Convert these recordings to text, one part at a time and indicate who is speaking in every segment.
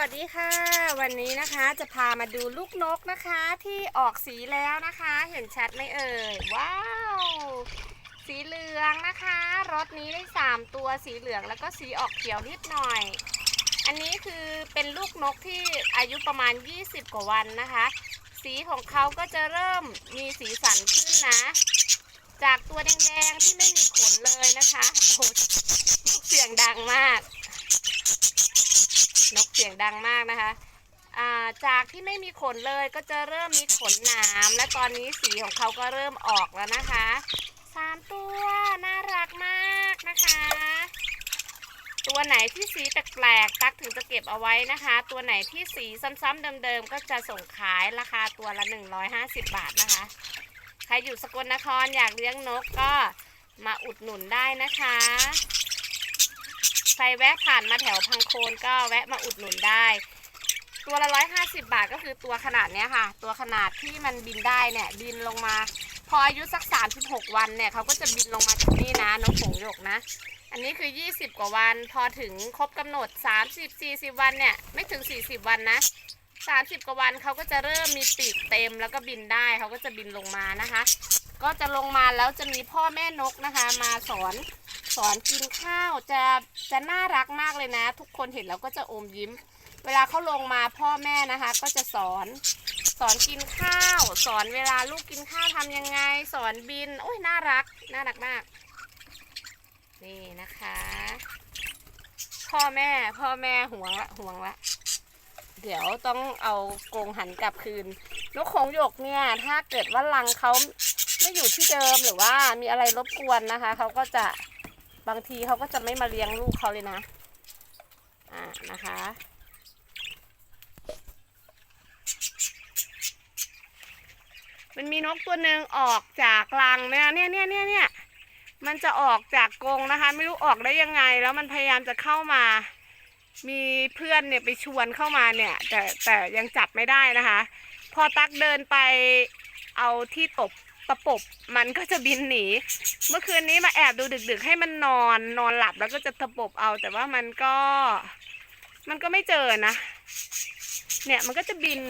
Speaker 1: วัสดีค่ะ วันนี้นะคะจะพามาดูลูกนกนะคะที่ออกสีแล้วนะคะ เห็นชัดไหมเอ่ยว้าว สีเหลืองนะคะรถนี้ได้3ตัวสีเหลืองแล้วก็สีออกเขียวนิดหน่อย อันนี้คือเป็นลูกนกที่อายุประมาณ 20 กว่าวันนะคะ สีของเขาก็จะเริ่มมีสีสันขึ้นนะ จากตัวแดงๆที่ไม่มีขนเลยนะคะโอ้เสียงดังมาก เสียงดังมากนะคะจากที่ไม่มีขนเลยก็จะเริ่มมีขนหนามและตอนนี้สีของเขาก็เริ่มออกแล้วนะคะสามตัวน่ารักมากนะคะ ตัวไหนที่สีแปลกๆตักถึงจะเก็บเอาไว้นะคะ ตัวไหนที่สีซ้ำๆเดิมๆก็จะส่งขายราคาตัวละ 150 บาทนะคะ ใครอยู่สกลนครอยากเลี้ยงนกก็มาอุดหนุนได้นะคะ ใครแวะผ่านมาแถวพังโคนก็แวะมาอุดหนุนได้ ตัวละร้อยห้าสิบาทก็คือตัวขนาดเนี้ยค่ะ ตัวขนาดที่มันบินได้เนี่ยบินลงมา พออายุสักสามสิบหกวันเนี่ยเขาก็จะบินลงมาถึงนี่นะนกหงส์หยกนะ อันนี้คือยี่สิบกว่าวัน พอถึงครบกำหนดสามสิบสี่สิบวันเนี่ยไม่ถึงสี่สิบวันนะสามสิบกว่าวันเขาก็จะเริ่มมีปีกเต็มแล้วก็บินได้เขาก็จะบินลงมานะคะ ก็จะลงมาแล้วจะมีพ่อแม่นกนะคะ มาสอน สอนกินข้าวจะจะน่ารักมากเลยนะ ทุกคนเห็นแล้วก็จะอมยิ้ม เวลาเขาลงมาพ่อแม่นะคะ ก็จะสอนสอนกินข้าว สอนเวลาลูกกินข้าวทำยังไง สอนบินโอ้ยน่ารักน่ารักมาก นี่นะคะ พ่อแม่พ่อแม่ห่วงละห่วงละเดี๋ยวต้องเอากรงหันกลับคืนนกของหยกเนี่ย ถ้าเกิดว่ารังเขาไม่อยู่ที่เดิมหรือว่ามีอะไรรบกวนนะคะ เขาก็จะ บางทีเขาก็จะไม่มาเลี้ยงลูกเขาเลยนะ อ่านะคะ มันมีนกตัวหนึ่งออกจากรังเนี่ยเนี่ยเนี่ยเนี่ยเนี่ยมันจะออกจากกรงนะคะ ไม่รู้ออกได้ยังไง แล้วมันพยายามจะเข้ามา มีเพื่อนเนี่ยไปชวนเข้ามาเนี่ย แต่แต่ยังจับไม่ได้นะคะ พอตักเดินไปเอาที่ตบ ตะปบมันก็จะบินหนี เมื่อคืนนี้มาแอบดูดึก ๆ ให้มันนอนนอนหลับแล้วก็จะตะปบเอาแต่ว่ามันก็ มันก็ไม่เจอนะ เนี่ยมันก็จะบิน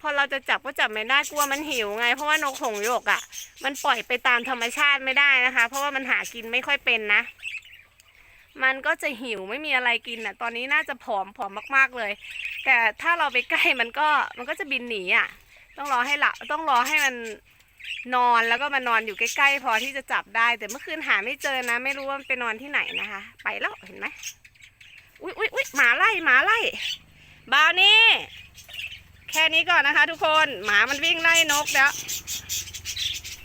Speaker 1: พอเราจะจับก็จับไม่ได้กลัวมันหิวไง เพราะว่านกหงส์ยกอะ่ะ มันปล่อยไปตามธรรมชาติไม่ได้นะคะ เพราะว่ามันหากินไม่ค่อยเป็นนะ มันก็จะหิวไม่มีอะไรกินอะ ตอนนี้น่าจะผอมผอมมาก ๆเลย แต่ถ้าเราไปใกล้มันก็มันก็จะบินหนีอะ ต้องรอให้หลับต้องรอให้มันนอนแล้วก็มานอนอยู่ใกล้ๆ พอที่จะจับได้ แต่เมื่อคืนหาไม่เจอนะ ไม่รู้ว่ามันไปนอนที่ไหนนะคะ ไปแล้วเห็นไหมอุ๊ยอุ๊ยอุ๊ยหมาไล่หมาไล่บาวนี่แค่นี้ก่อนนะคะ ทุกคนหมามันวิ่งไล่นกแล้ว